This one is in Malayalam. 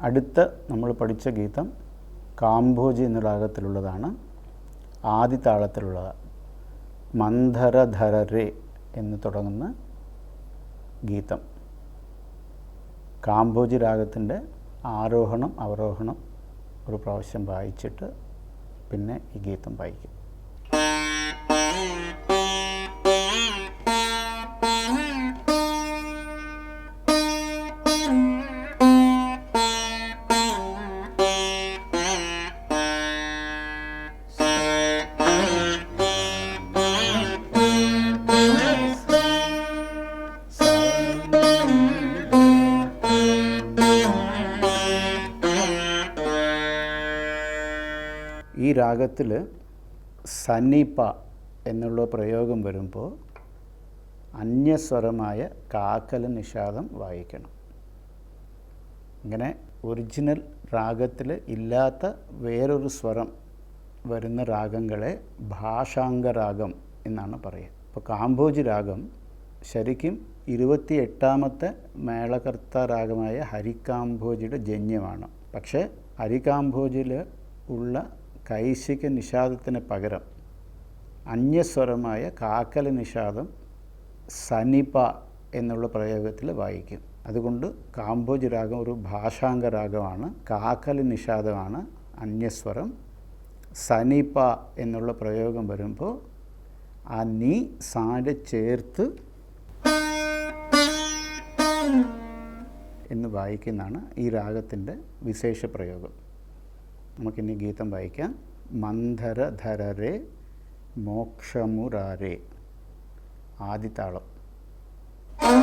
അടുത്ത നമ്മൾ പഠിച്ച ഗീതം കാംഭോജി എന്ന രാഗത്തിലുള്ളതാണ് ആദി താളത്തിലുള്ളതാണ് മന്ധരധരരെ എന്ന് തുടങ്ങുന്ന ഗീതം. കാംഭോജി രാഗത്തിന്റെ ആരോഹണം അവരോഹണം ഒരു പ്രാവശ്യം വായിച്ചിട്ട് പിന്നെ ഈ ഗീതം വായിക്കും. ഈ രാഗത്തിൽ സന്നിപ്പ എന്നുള്ള പ്രയോഗം വരുമ്പോൾ അന്യസ്വരമായ കാക്കല നിഷാദം വായിക്കണം. ഇങ്ങനെ ഒറിജിനൽ രാഗത്തിൽ ഇല്ലാത്ത വേറൊരു സ്വരം വരുന്ന രാഗങ്ങളെ ഭാഷാംഗരാഗം എന്നാണ് പറയുക. ഇപ്പോൾ കാംബോജ് രാഗം ശരിക്കും ഇരുപത്തി എട്ടാമത്തെ മേളകർത്ത രാഗമായ ഹരികാംഭോജിയുടെ ജന്യമാണ്. പക്ഷേ ഹരികാംഭോജിൽ ഉള്ള കൈശിക നിഷാദത്തിന് പകരം അന്യസ്വരമായ കാക്കല നിഷാദം സനിപ എന്നുള്ള പ്രയോഗത്തിൽ വായിക്കും. അതുകൊണ്ട് കാമ്പോജ് രാഗം ഒരു ഭാഷാംഗ രാഗമാണ്. കാക്കല നിഷാദമാണ് അന്യസ്വരം. സനിപ എന്നുള്ള പ്രയോഗം വരുമ്പോൾ ആ നീ സാട് ചേർത്ത് എന്ന് വായിക്കുന്നതാണ് ഈ രാഗത്തിന്റെ വിശേഷ പ്രയോഗം. നമുക്കിനി ഗീതം വായിക്കാം. മന്ധരധരരെ മോക്ഷമുരാരെ. Thank